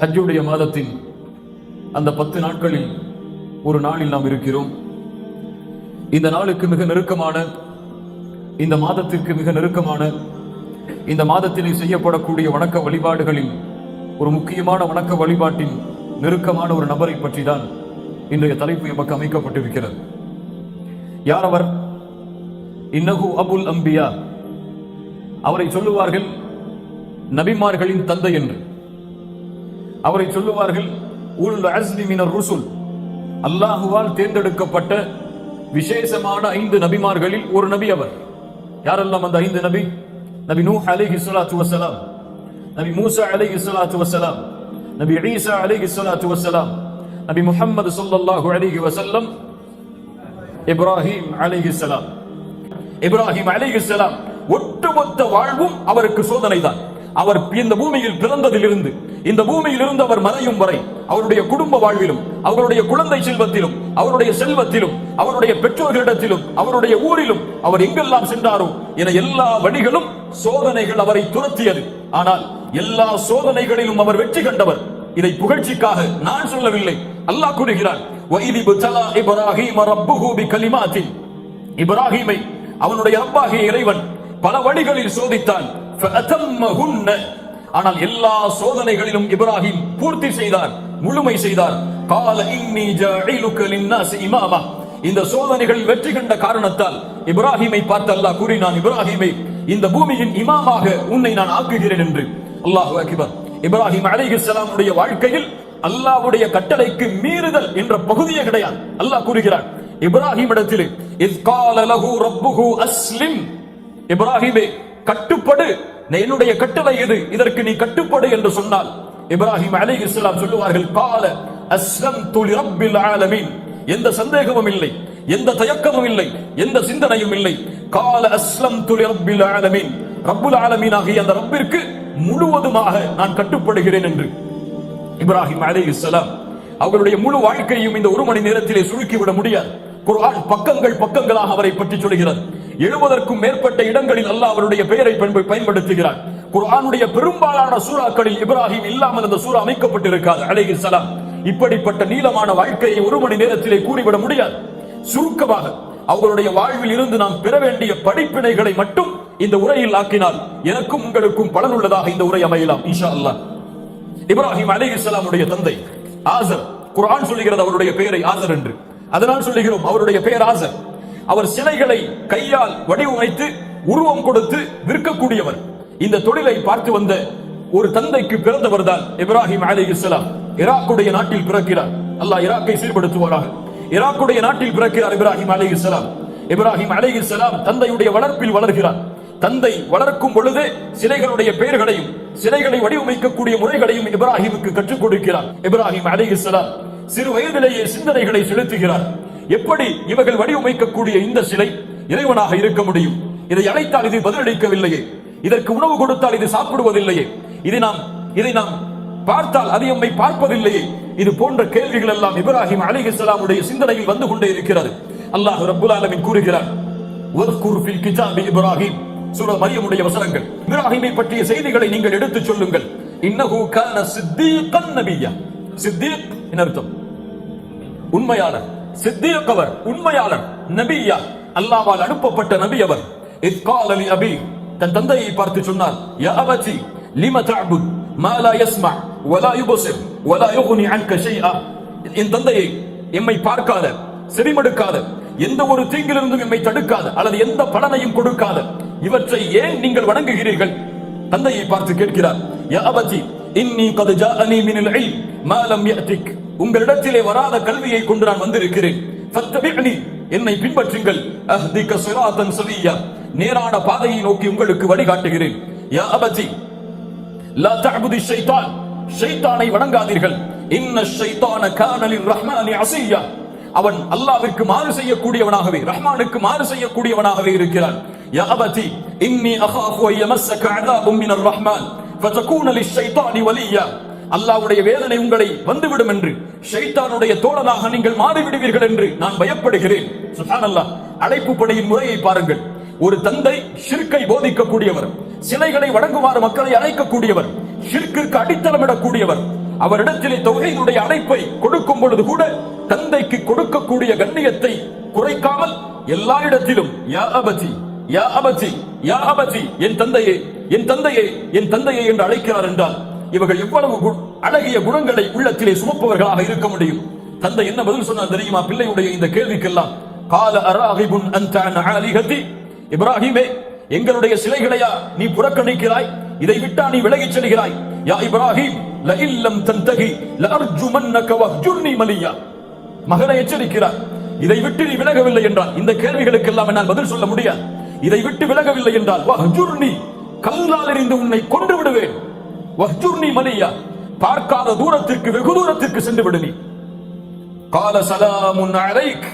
ஹஜ்ஜுடைய மாதத்தின் அந்த பத்து நாட்களில் ஒரு நாளில் நாம் இருக்கிறோம். இந்த நாளுக்கு மிக நெருக்கமான இந்த மாதத்திற்கு மிக நெருக்கமான இந்த மாதத்திலே செய்யப்படக்கூடிய வணக்க வழிபாடுகளில் ஒரு முக்கியமான வணக்க வழிபாட்டின் நெருக்கமான ஒரு நபரை பற்றி தான் இன்றைய தலைப்பு எமக்கு அமைக்கப்பட்டிருக்கிறது. யார் அவர் இன்னகு அபுல் அம்பியா. அவரை சொல்லுவார்கள் நபிமார்களின் தந்தை என்று. அவரை சொல்லுவார்கள் உல் அஸ்லிமினர் ருசுல். அல்லாஹுவால் தேர்ந்தெடுக்கப்பட்ட விசேஷமான ஐந்து நபிமார்களில் ஒரு நபி அவர். யாரெல்லாம் அந்த ஐந்து நபி? நபி நூஹ் அலை ஸலாத்து வசலாம் நபி மூசா அலைஹி ஸலாத்து வசலாம் நபி ஈசா அலைஹி ஸலாத்து வசலாம் நபி முஹம்மது சொல்லல்லாஹு அலிஹி வசல்லம் இப்ராஹிம் அலைஹி ஸலாம். இப்ராஹிம் அலைஹி ஸலாம் ஒட்டுமொத்த வாழ்வும் அவருக்கு சோதனை தான் அவர் இந்த பூமியில் பிறந்ததிலிருந்து இந்த பூமியில் இருந்து அவர் மறையும் வரை அவருடைய குடும்ப வாழ்விலும் அவருடைய குழந்தை செல்வத்திலும் அவருடைய செல்வத்திலும் அவருடைய பெற்றோர்களிடத்திலும் அவருடைய ஊரிலும் அவர் எங்கெல்லாம் சென்றாரோ என எல்லா வழிகளும் சோதனைகள் அவரை துரத்தியது. ஆனால் எல்லா சோதனைகளிலும் அவர் வெற்றி கண்டவர். இதை புகழ்ச்சிக்காக நான் சொல்லவில்லை. அல்லாஹ் கூறுகிறார் இப்ராஹிமை அவனுடைய ரப்பாகிய இறைவன் பல வழிகளில் சோதித்தான். ஆனால் எல்லா சோதனைகளிலும் இப்ராஹிம் பூர்த்தி செய்தார் முழுமை செய்தார். கால இன்னி ஜஅஇலுக லின்னாஸ் இமாமா. இந்த சோதனைகளில் வெற்றி கண்ட காரணத்தால் இப்ராஹிமை பார்த்து அல்லாஹ் கூறினான் இப்ராஹிமை இந்த பூமியின் இமாமாக உன்னை நான் ஆக்குகிறேன் என்று. அல்லாஹு அக்பர். இப்ராஹிம் அலைஹிஸ்ஸலாம் வாழ்க்கையில் அல்லாஹ்வுடைய கட்டளைக்கு மீறுதல் என்ற பகுதியே கிடையாது. அல்லாஹ் கூறுகிறான் இப்ராஹிம் இடத்தில் இஸ் கால லஹு ரப்புஹு அஸ்லிம். இப்ராஹிமே கட்டுப்படு என்னுடைய கட்டளை எது? இதற்கு நீ கட்டுப்படு என்று சொன்னால். இப்ராஹிம் அலி இஸ்லாம் சொல்லுவார்கள் கால அஸ்லம் துளி ரப்பில் ஆலமீன். எந்த சந்தேகமும் இல்லை எந்த தயக்கமும் இல்லை எந்த சிந்தனையும் இல்லை. கால அஸ்லம் துளி ரப்பில் ஆலமீன். ரப்புல் ஆலமீன் ஆகிய அந்த ரப்பிற்கு முழுவதுமாக நான் கட்டுப்படுகிறேன் என்று. இப்ராஹிம் அலி இஸ்லாம் அவர்களுடைய முழு வாழ்க்கையும் இந்த ஒரு மணி நேரத்திலே சுருக்கிவிட முடியாது. குரான் பக்கங்கள் பக்கங்களாக அவரை பற்றி சொல்கிறது எழுபதற்கும் மேற்பட்ட இடங்களில் அல்லாஹ் அவருடைய பெயரை பயன்படுத்துகிறார். குரானுடைய பெரும்பாலான சூறாக்களில் இப்ராஹிம் இல்லாமல் அந்த சூறா அமைக்கப்பட்டிருக்காது அலைஹி சலாம் இப்படிப்பட்ட நீளமான வாழ்க்கையை ஒரு மணி நேரத்திலே கூறிவிட முடியாது. சுருக்கமாக அவர்களுடைய வாழ்வில் இருந்து நாம் பெற வேண்டிய படிப்பினைகளை மட்டும் இந்த உரையில் ஆக்கினால் எனக்கும் உங்களுக்கும் பலனுள்ளதாக இந்த உரை அமையலாம் இன்ஷா அல்லாஹ். இப்ராஹிம் அலைஹிஸ்ஸலாமுடைய தந்தை ஆசர். குர்ஆன் சொல்லுகிறது அவருடைய பெயரை ஆசர் என்று. அதனால் சொல்லுகிறோம் அவருடைய பேராசர். அவர் சிலைகளை கையால் வடிவமைத்து உருவம் கொடுத்து விற்கக்கூடியவர். இந்த தொழிலை பார்த்து வந்த ஒரு தந்தைக்கு பிறந்தவர் தான் இப்ராஹிம் அலைஹிஸ்ஸலாம் ஈராக்குடைய நாட்டில் பிறக்கிறார். அல்லாஹ் ஈராக்கை சீர்படுத்துவாராக. ஈராக்குடைய நாட்டில் பிறக்கிறார் இப்ராஹிம் அலைஹிஸ்ஸலாம் இப்ராஹிம் அலைஹிஸ்ஸலாம் தந்தையுடைய வளர்ப்பில் வளர்கிறார். தந்தை வளர்க்கும் பொழுது சிலைகளுடைய பெயர்களையும் சிலைகளை வடிவமைக்கக்கூடிய முறைகளையும் இப்ராஹிமுக்கு கற்றுக் கொடுக்கிறார். இப்ராஹிம் அலைஹிஸ்ஸலாம் சிறு வயதிலேயே சிந்தனைகளை செலுத்துகிறார். எப்படி இவர்கள் வடிவமைக்கக்கூடிய இந்த சிலை இறைவனாக இருக்க முடியும்? இதை அழைத்தால் இது பதிலளிக்கவில்லையே. இதற்கு உணவு கொடுத்தால் இது சாப்பிடுவதில்லையே. இதை நாம் இதை நாம் பார்த்தால் அது எம்மை பார்ப்பதில்லையே. இது போன்ற கேள்விகள் எல்லாம் இப்ராஹிம் இஸ்லாமுடைய சிந்தனையில் வந்து கொண்டே இருக்கிறது. அல்லாஹ் ரபுல் ஆலமீன் கூறுகிறார் வذ்குர் ஃபில் கிதாபி இப்ராஹிம். சூரா மரியமுடைய வசனங்கள். இப்ராஹிமை பற்றிய செய்திகளை நீங்கள் எடுத்துச் சொல்லுங்கள். இன்னஹு கான சித்தீகன் நபியா. சித்தீக் என்ன அர்த்தம்? உண்மையாளர் சித்தியக்கவர் உண்மையாளர் நபியா அல்லாவால் அனுப்பப்பட்ட நபி அவர். இத் அபி தன் தந்தையை பார்த்து சொன்னார் யா அபதி லிம தஅபுத்? மா லா யஸ்மா வலா யுபசிர் வலா யுக்னி அன்க ஷைஆ. என் தந்தையை எம்மை பார்க்காத செவிமடுக்காத எந்த ஒரு தீங்கிலிருந்தும் எம்மை தடுக்காத அல்லது எந்த பலனையும் கொடுக்காத இவற்றை ஏன் நீங்கள் வணங்குகிறீர்கள்? தந்தையை பார்த்து கேட்கிறார் யா அபதி இன்னி கது ஜாஅனி மினல் இல் மா லம் யஅதிக். உங்களிடத்திலே வராத கல்வியை கொண்டு நான் வந்திருக்கிறேன். ஃபத்தபிஅனி என்னை பின்பற்றுங்கள். அஹ்திக சிராதன் சவியா. நேரான பாதையை நோக்கி உங்களுக்கு வழிகாட்டுகிறேன். யா அபதி லா தஅபுதி ஷைத்தான் ஷைத்தானை வணங்காதீர்கள். இன்ன ஷைத்தான கானலின் ரஹ்மானி அசியா. அவன் அல்லாவிற்கு மாறு செய்யக்கூடியவனாகவே ரஹ்மானுக்கு மாறு செய்யக்கூடியவனாகவே இருக்கிறான். யா அபதி இன்னி அகாஃபு அன் யமஸ்ஸக மினர் ரஹ்மான். அல்லாவுடைய வேதனை உங்களை வந்துவிடும் என்று ஷைத்தானுடைய தோழனாக நீங்கள் மாறிவிடுவீர்கள் என்று நான் பயப்படுகிறேன். அழைப்பு படையின் முறையை பாருங்கள். ஒரு தந்தை ஷிர்கை போதிக்கக்கூடியவர் சிலைகளை வணங்குமாறு மக்களை அழைக்கக்கூடியவர் ஷிர்க்கிற்கு அடித்தளமிடக்கூடியவர் அவரிடத்திலே தொகையினுடைய அழைப்பை கொடுக்கும் பொழுது கூட தந்தைக்கு கொடுக்கக்கூடிய கண்ணியத்தை குறைக்காமல் எல்லா இடத்திலும் யா அபதி யா அபதி யா அபதி என் தந்தையே என் தந்தையே என் தந்தையே என்று அழைக்கிறார் என்றால் இவர்கள் எவ்வளவு அழகிய குணங்களை உள்ளத்திலே சுமப்பவர்களாக இருக்க முடியும்? தந்தை என்ன பதில் சொன்னார் தெரியுமா? பிள்ளையுடைய இந்த கேள்விக்கெல்லாம் கால அராகிபுன் அன்த ஆலிகதி. இப்ராஹிமே எங்களுடைய சிலைகளையா நீ புறக்கணிக்கிறாய்? இதை விட்டா நீ விலகிச் செல்கிறாய். யா இப்ராஹிம் லஇல்லம் தந்தகி லஅர்ஜுமன்னக வஹ்ஜுர்னி மலியா. மகனை எச்சரிக்கிறார் இதை விட்டு நீ விலகவில்லை என்றால் இந்த கேள்விகளுக்கெல்லாம் என்னால் பதில் சொல்ல முடியாது. இதை விட்டு விலகவில்லை என்றால் வஹ்ஜுர்னி கல்லால் எறிந்து உன்னை கொன்று விடுவேன். வஹ்ஜுர்னி மலியா பார்க்காத தூரத்திற்கு வெகு தூரத்திற்கு சென்று விடு நீ. கால சலாமுன் அலைக்.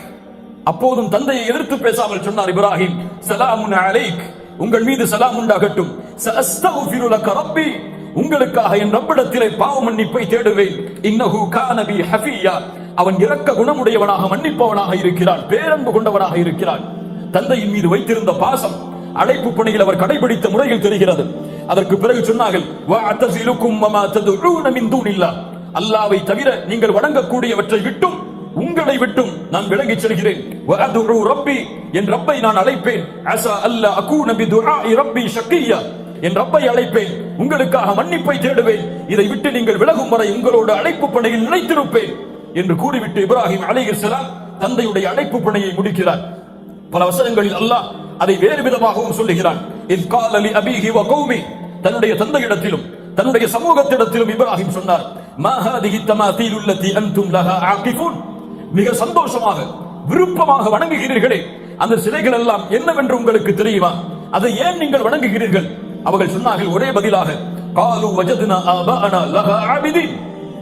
அப்போதும் தந்தையை எதிர்த்து பேசாமல் சொன்னார் இப்ராஹிம் சலாமுன் அலைக் உங்கள் மீது சலாம் உண்டாகட்டும். சஅஸ்தக்ஃபிரு ரப்பி உங்களுக்காக என் ரப்பிடத்திலே பாவ மன்னிப்பை தேடுவேன். இன்னஹு கானபி ஹஃபியா. அவன் இரக்க குணமுடையவனாக மன்னிப்பவனாக இருக்கிறான் பேரன்பு கொண்டவனாக இருக்கிறான். தந்தையின் மீது வைத்திருந்த பாசம் அழைப்பு பணியில் அவர் கடைபிடித்த முறையில் தெரிகிறது. அதற்கு பிறகு சொன்னார்கள் அல்லாவை தவிர நீங்கள் வணங்கக்கூடியவற்றை விட்டும் உங்களை விட்டும் நான் விலகிச் செல்கிறேன். ரப்பி என் ரப்பை நான் அழைப்பேன். அஸா அகூ அகூன பிதுஆஇ ரப்பி ஷக்கியா என் ரப்பை அழைப்பேன். உங்களுக்காக மன்னிப்பை தேடுவேன். இதை விட்டு நீங்கள் விலகும் வரை உங்களோட அழைப்பு பணியில் நினைத்திருப்பேன் என்று கூறிவிட்டு இப்ராஹிம் அலைஹிஸ்ஸலாம் தந்தையுடைய அழைப்பு பணியை முடிக்கிறார். பல வசனங்களில் அல்லாஹ் அதை வேறு விதமாகவும் சொல்லுகிறான். தன்னுடைய தந்தையிடத்திலும் தன்னுடைய சமூகத்திடத்திலும் இப்ராஹிம் சொன்னார். மிக சந்தோஷமாக விருப்பமாக வணங்குகிறீர்களே அந்த சிலைகள் எல்லாம் என்னவென்று உங்களுக்கு தெரியுமா? அதை ஏன் நீங்கள் வணங்குகிறீர்கள்? அவர்கள் சொன்னார்கள் ஒரே பதிலாக காலு வஜதுனா ஆபாஅனா லஹா ஆபிதீன்.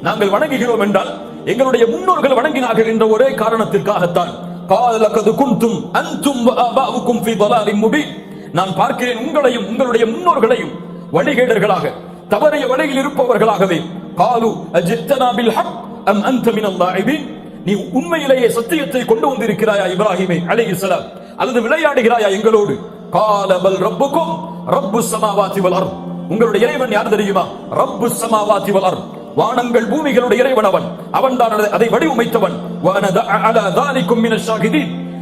நாங்கள் வணங்குகிறோம் என்றால் எங்களுடைய முன்னோர்கள் வணங்கினார்கள் என்ற ஒரே காரணத்திற்காகத்தான். قال لقد كنتم انتم واباؤكم في ضلال مبين நான் பார்க்கிறேன் உங்களையும் உங்களுடைய முன்னோர்களையும் வழிகேடர்களாக தவறிய வழியில் இருப்பவர்களாகவே காலு அஜித்தனா பில் ஹக் அம் அன்த மினல் லாயிபின் நீ உண்மையிலேயே சத்தியத்தை கொண்டு வந்திருக்கிறாயா இப்ராஹிமே அலைஹிஸ்ஸலாம் அல்லது விளையாடுகிறாயா எங்களோடு கால பல் ரப்புக்கும் ரப்பு சமாவாதி வல் அர்த் உங்களுடைய இறைவன் யார் தெரியுமா ரப்பு சமாவாதி வல் அர்த் வானங்கள் பூமிகளுடைய இறைவனவன். அவன் தான் அதை வடிவமைத்தவன். தாலிக்கும்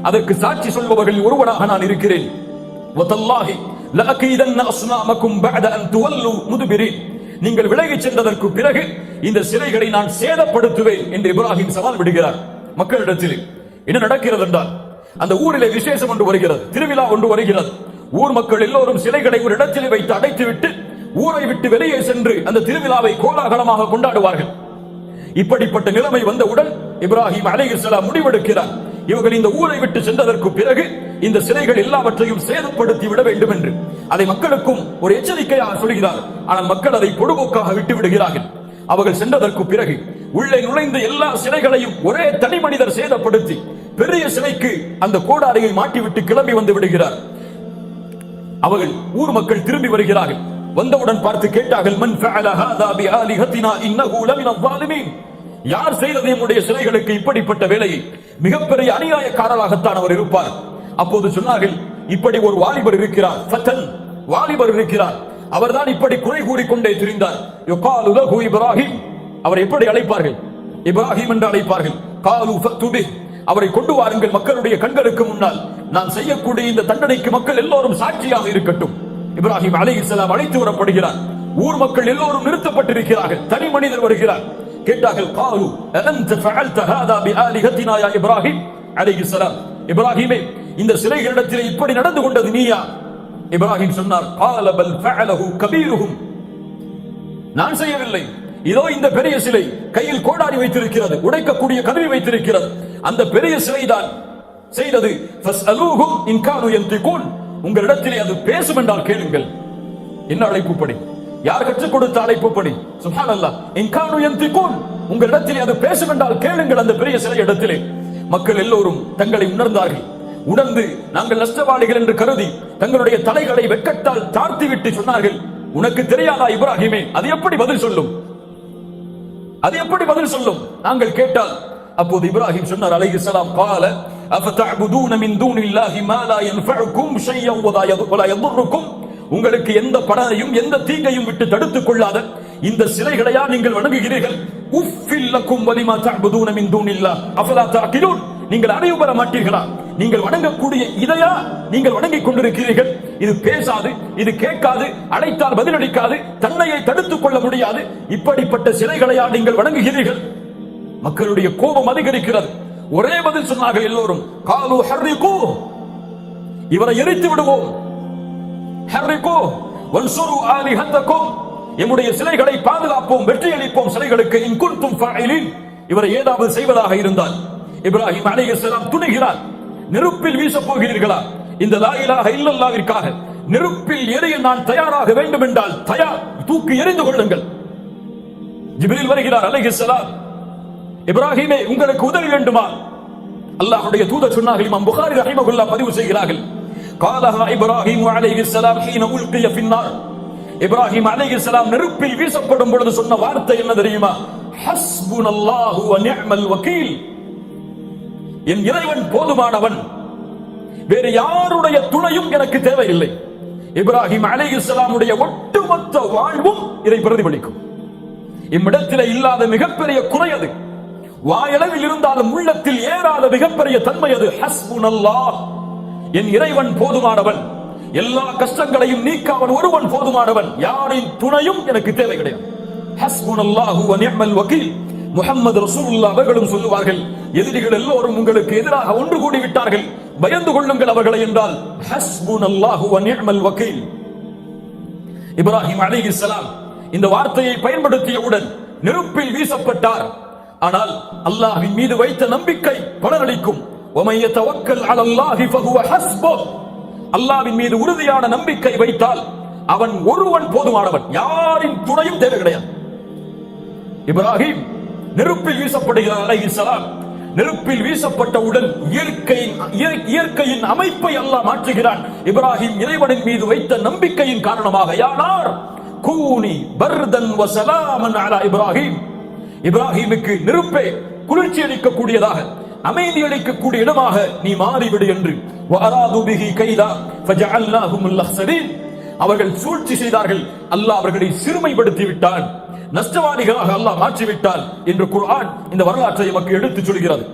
அதற்கு சாட்சி சொல்பவர்களில் ஒருவனாக நான் இருக்கிறேன். அஸ்னாமக்கும் துவல்லு நீங்கள் விலகிச் சென்றதற்கு பிறகு இந்த சிலைகளை நான் சேதப்படுத்துவேன் என்று இப்ராஹிம் சவால் விடுகிறார் மக்களிடத்தில். என்ன நடக்கிறது என்றால் அந்த ஊரிலே விசேஷம் ஒன்று வருகிறது திருவிழா ஒன்று வருகிறது. ஊர் மக்கள் எல்லோரும் சிலைகளை ஒரு இடத்திலே வைத்து அடைத்துவிட்டு ஊரை விட்டு வெளியே சென்று அந்த திருவிழாவை கோலாகலமாக கொண்டாடுவார்கள். இப்படிப்பட்ட நிலைமை வந்தவுடன் இப்ராஹிம் அலைஹிஸ்ஸலாம் முடிவெடுக்கிறார். இவர்கள் இந்த ஊரை விட்டு சென்றதற்கு பிறகு இந்த சிலைகள் எல்லாவற்றையும் சேதப்படுத்தி விட வேண்டும் என்று. அதை மக்களுக்கும் ஒரு எச்சரிக்கையாக சொல்கிறார். ஆனால் மக்கள் அதை பொடுபோக்காக விட்டு விடுகிறார்கள். அவர்கள் சென்றதற்கு பிறகு உள்ளே நுழைந்த எல்லா சிலைகளையும் ஒரே தனி மனிதர் சேதப்படுத்தி பெரிய சிலைக்கு அந்த கோடாரியை மாட்டிவிட்டு கிளம்பி வந்து விடுகிறார். அவர்கள் ஊர் மக்கள் திரும்பி வருகிறார்கள். வந்தவுடன் பார்த்து கேட்டார்கள் மன் ஃபஅல ஹாதா பி ஆலிஹத்தினா இன்னஹு லமின யார் செய்தது நம்முடைய சிலைகளுக்கு இப்படிப்பட்ட வேலையை மிகப்பெரிய அநியாயக்காரராகத்தான் அவர் இருப்பார். அப்போது சொன்னார்கள் இப்படி ஒரு வாலிபர் இருக்கிறார். ஃபத்தன் வாலிபர் இருக்கிறார். அவர்தான் இப்படி குறை கூறிக்கொண்டே திரிந்தார். யுகாலு லஹு இப்ராஹிம். அவர் எப்படி அழைப்பார்கள்? இப்ராஹிம் என்று அழைப்பார்கள். காலு ஃபத்துபி அவரை கொண்டு வாருங்கள் மக்களுடைய கண்களுக்கு முன்னால். நான் செய்யக்கூடிய இந்த தண்டனைக்கு மக்கள் எல்லோரும் சாட்சியாக இருக்கட்டும். இப்ராஹிம் அலைஹிஸ்ஸலாம் அழைத்து வரப்படுகிறார் ஊர் மக்கள் எல்லோரும் நிறுத்தப்பட்டிருக்கிறார்கள். தனி மனிதர் வருகிறார். கேட்டார்கள் காலு அலந்த ஃபஅல்த ஹாதா பிஆலிஹத்தினா யா இப்ராஹிம்? அலைஹிஸ்ஸலாம் இப்ராஹிமே இந்த சிலைகளிடத்தில் இப்படி நடந்து கொண்டது நீயா? இப்ராஹிம் சொன்னார் கால பல் ஃபஅலஹு கபீருஹும். நான் செய்யவில்லை. இதோ இந்த பெரிய சிலை கையில் கோடாரி வைத்திருக்கிறது உடைக்கக்கூடிய கருவி வைத்திருக்கிறது. அந்த பெரிய சிலைதான் செய்தது. ஃபஸ்அலூஹும் இன் கானு யன்திகூன். உங்களிடத்திலே அது பேசும் என்றால் கேளுங்கள். என்ன அழைப்பு படி யார் கற்றுக் கொடுத்த அழைப்பு படி சுஹான் அல்லா இன்கானு எந்திகூன் உங்களிடத்திலே அது பேசும் என்றால் கேளுங்கள் அந்த பெரிய சிலை இடத்திலே. மக்கள் எல்லோரும் தங்களை உணர்ந்தார்கள். உணர்ந்து நாங்கள் நஷ்டவாளிகள் என்று கருதி தங்களுடைய தலைகளை வெட்கத்தால் தாழ்த்தி விட்டு சொன்னார்கள். உனக்கு தெரியாதா இப்ராஹிமே? அது எப்படி பதில் சொல்லும்? அது எப்படி பதில் சொல்லும்? நாங்கள் கேட்டால் அப்போது இப்ராஹிம் சொன்னார் அலைஹிஸ்ஸலாம் கால அஃபதஅபுதூன மின் தூனில்லாஹி மா லா யன்ஃபஉக்கும் ஷையன் வலா யதுர்ருக்கும். உங்களுக்கு எந்த படனையும் எந்த தீங்கையும் விட்டு தடுத்துக் கொள்ளாத இந்த சிலைகளையா நீங்கள் வணங்குகிறீர்கள். உஃபில்லக்கும் வலிமா தஅபுதூன மின் தூனில்லாஹ். அஃபலா தஅகிலூன் நீங்கள் அறிவு பெற மாட்டீர்களா? நீங்கள் வணங்கக்கூடிய இதையா நீங்கள் வணங்கிக் கொண்டிருக்கிறீர்கள்? இது பேசாது இது கேட்காது அழைத்தால் பதிலளிக்காது தன்னையை தடுத்துக் கொள்ள முடியாது. இப்படிப்பட்ட சிலைகளையா நீங்கள் வணங்குகிறீர்கள்? மக்களுடைய கோபம் அதிகரிக்கிறது. ஒரே பதில் சொன்னார்கள் எல்லோரும். காலு ஹர்ரிகோ. இவரை எரித்து விடுவோம். ஹர்ரிகோ வன்சுரு ஆலிஹத்தக்கும். எம்முடைய சிலைகளை பாதுகாப்போம் வெற்றி அளிப்போம் சிலைகளுக்கு. இன் குன்தும் இவரை ஏதாவது செய்வதாக இருந்தால். இப்ராஹிம் அலைஹிஸ்ஸலாம் துணிகிறார். நெருப்பில் வீச போகிறீர்களா? இந்த லாயிலாக இல்லல்லாவிற்காக நெருப்பில் எரிய நான் தயாராக வேண்டும் என்றால் தயார் தூக்கி எறிந்து கொள்ளுங்கள். ஜிபிரில் வருகிறார் அலைஹிஸ்ஸலாம் இப்ராஹிமே உங்களுக்கு உதவி வேண்டுமா? அல்லாஹுடைய தூதர் சொன்னார்கள் இமாம் புகாரி ரஹிமகுல்லா பதிவு செய்கிறார்கள். காலஹா இப்ராஹிம் அலைஹி ஸலாம் ஹீன உல்கிய ஃபின்னார். இப்ராஹிம் அலைஹி ஸலாம் நெருப்பில் வீசப்படும் பொழுது சொன்ன வார்த்தை என்ன தெரியுமா? ஹஸ்புனல்லாஹு வ நிஅமல் வக்கீல் என் இறைவன் போதுமானவன். வேறு யாருடைய துணையும் எனக்கு தேவையில்லை. இப்ராஹிம் அலைஹி ஸலாமுடைய ஒட்டுமொத்த வாழ்வும் இதை பிரதிபலிக்கும். இம்மிடத்திலே இல்லாத மிகப்பெரிய குறை அது. வாயளவில் இருந்தாலும் உள்ளத்தில் ஏறாத மிகப்பெரிய தன்மை அது. ஹஸ்புனல்லாஹ். என் இறைவன் போதுமானவன். எல்லா கஷ்டங்களையும் நீக்க அவன் ஒருவன் போதுமானவன். யாரின் துணையும் எனக்கு தேவை கிடையாது. ஹஸ்புனல்லாஹு வ நிஅமல் வக்கீல் முஹம்மது ரசூலுல்லாஹ் அவர்களும் சொல்லுவார்கள் எதிரிகள் எல்லோரும் உங்களுக்கு எதிராக ஒன்று கூடி விட்டார்கள் பயந்து கொள்ளுங்கள் அவர்களை என்றால் ஹஸ்புனல்லாஹு வ நிஅமல் வக்கீல் இப்ராஹிம் அலைஹிஸ்ஸலாம் இந்த வார்த்தையை பயன்படுத்தியவுடன் நெருப்பில் வீசப்பட்டார். ஆனால் அல்லாஹ்வின் மீது வைத்த நம்பிக்கை பலனளிக்கும். ஒமைய தவக்கல் அலல்லாஹி ஃபஹுவ ஹஸ்போ அல்லாஹ்வின் மீது உறுதியான நம்பிக்கை வைத்தால் அவன் ஒருவன் போதுமானவன். யாரின் துணையும் தேவை கிடையாது. இப்ராஹிம் நெருப்பில் வீசப்படுகிற அலஹி சலாம் நெருப்பில் வீசப்பட்டவுடன் இயற்கையின் இயற்கையின் அமைப்பை அல்லா மாற்றுகிறான். இப்ராஹிம் இறைவனின் மீது வைத்த நம்பிக்கையின் காரணமாக யானார் கூனி பர்தன் வசலாமன் அலா இப்ராஹிம். இப்ராஹிமுக்கு நெருப்பே குளிர்ச்சி அளிக்கக்கூடியதாக அமைதி அளிக்கக்கூடிய இடமாக நீ மாறிவிடு என்று. கைதா அவர்கள் சூழ்ச்சி செய்தார்கள் அல்லாஹ் அவர்களை சிறுமைப்படுத்தி விட்டான். நஷ்டவாதிகளாக அல்லாஹ் மாற்றிவிட்டான் என்று குர்ஆன் இந்த வரலாற்றை எமக்கு எடுத்துச் சொல்கிறது.